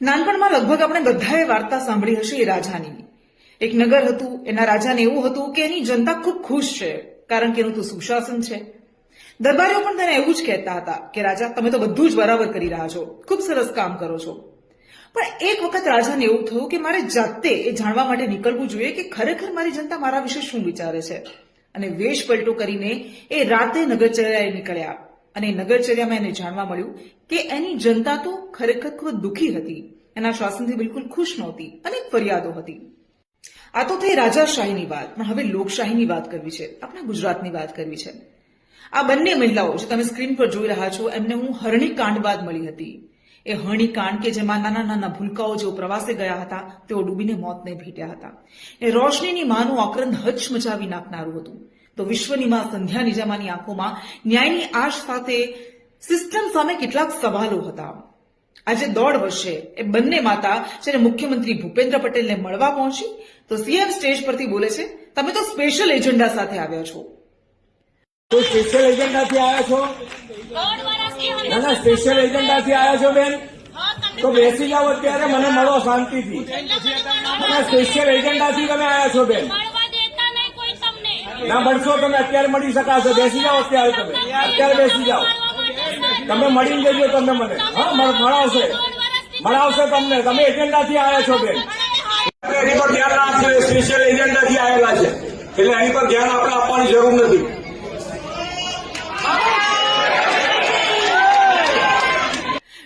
નાનપણમાં લગભગ આપણે બધાએ વાર્તા સાંભળી હશે એ રાજાની એક નગર હતું, એના રાજાને એવું હતું કે એની જનતા ખૂબ ખુશ છે, કારણ કે એનું તો સુશાસન છે. દરબારીઓ પણ તેને એવું જ કહેતા હતા કે, રાજા, તમે તો બધું જ બરાબર કરી રહ્યા છો, ખૂબ સરસ કામ કરો છો. પણ એક વખત રાજાને એવું થયું કે, મારે જાતે એ જાણવા માટે નીકળવું જોઈએ કે ખરેખર મારી જનતા મારા વિશે શું વિચારે છે. અને વેશ પલટો કરીને એ રાતે નગરચર્યાએ નીકળ્યા. અને નગરચર્યામાં એને જાણવા મળ્યું કે એની જનતા તો ખરેખર દુઃખી હતી. એના શાસનથી બિલકુલ ખુશ નહોતી અનેક ફરિયાદો હતી. આ તો થઈ રાજાશાહીની વાત, પણ હવે લોકશાહીની વાત કરવી છે, આપણા ગુજરાતની વાત કરવી છે. આ બંને મહિલાઓ જે તમે સ્ક્રીન પર જોઈ રહ્યા છો, એમને હું હરણી બાદ મળી હતી. એ હણીકાંડ કે જેમાં નાના નાના ભૂલકાઓ જેઓ પ્રવાસે ગયા હતા, તેઓ ડૂબીને મોતને ભેટ્યા હતા. એ રોશનીની માનું આક્રંદ હચમચાવી નાખનારું હતું. તો વિશ્વની માં સંધ્યા નિજામાની આંખોમાં ન્યાયની આશ સાથે સિસ્ટમ સામે કેટલાક સવાલો હતા. આજે દોઢ વર્ષે એ બંને માતા જ્યારે મુખ્યમંત્રી ભૂપેન્દ્ર પટેલને મળવા પહોંચી, તો સીએમ સ્ટેજ પરથી બોલે છે, તમે તો સ્પેશિયલ એજન્ડા સાથે આવ્યા છો. તો સ્પેશિયલ એજન્ડાથી આવ્યા છો? ના ના સ્પેશિયલ એજન્ડાથી આવ્યા છો, બેન? તો બેસી જાઓ અત્યારે, મને મળો શાંતિથી. સ્પેશિયલ એજન્ડાથી તમે આવ્યા છો, બેન મળવા દેતા નહીં કોઈ તમને ના મળશો તમે, અત્યારે મળી શકાશો. બેસી જાઓ અત્યારે તમે. અત્યારે બેસી જાઓ. તમે મળીને જજો તમે મને. હા, મળ- મળાવશે. મળાવશે તમને. તમે એજન્ડાથી આવ્યા છો, બેન. એની પર ધ્યાન આપજો સ્પેશિયલ એજન્ડાથી આવેલા છે. એટલે એની પર ધ્યાન આપણે આપવાની જરૂર નથી.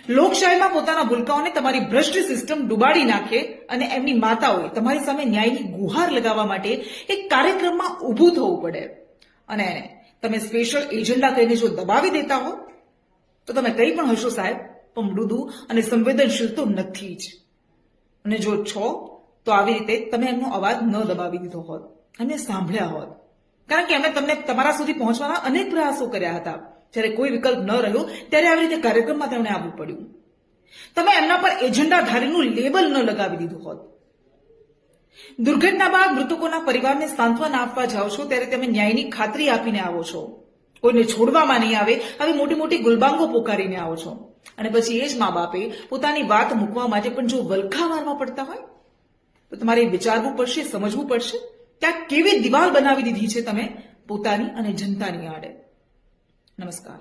લોકશાહીમાં પોતાના ભૂલકાઓને તમારી ભ્રષ્ટ સિસ્ટમ ડુબાડી નાખે અને એમની માતાઓએ તમારી સામે ન્યાયની ગુહાર લગાવવા માટે એક કાર્યક્રમમાં ઊભું થવું પડે. અને તમે સ્પેશિયલ એજન્ડા કહીને જો દબાવી દેતા હો, તો તમે કંઈ પણ હશો સાહેબ, પણ મૃદુ અને સંવેદનશીલ તો નથી જ. અને જો છો, તો આવી રીતે તમે એમનો અવાજ ન દબાવી દીધો હોત, એમને સાંભળ્યા હોત. કારણ કે એમણે તમને તમારા સુધી પહોંચવાના અનેક પ્રયાસો કર્યા હતા. જ્યારે કોઈ વિકલ્પ ન રહ્યો, ત્યારે આવી રીતે કાર્યક્રમમાં તેમણે આવવું પડ્યું. તમે એમના પર એજન્ડા ધારીનું લેબલ ન લગાવી દીધું હોત. દુર્ઘટના બાદ મૃતકોના પરિવારને સાંત્વના આપવા જાઓ છો, ત્યારે તમે ન્યાયની ખાતરી આપીને આવો છો. કોઈને છોડવામાં નહીં આવે, આવી મોટી મોટી ગુલબાંગો પોકારીને આવો છો. અને પછી એ જ મા બાપે પોતાની વાત મૂકવા માટે પણ જો વલખા મારવા પડતા હોય, તો તમારે વિચારવું પડશે, સમજવું પડશે ત્યાં કેવી દિવાલ બનાવી દીધી છે તમે પોતાની અને જનતાની આડે. नमस्कार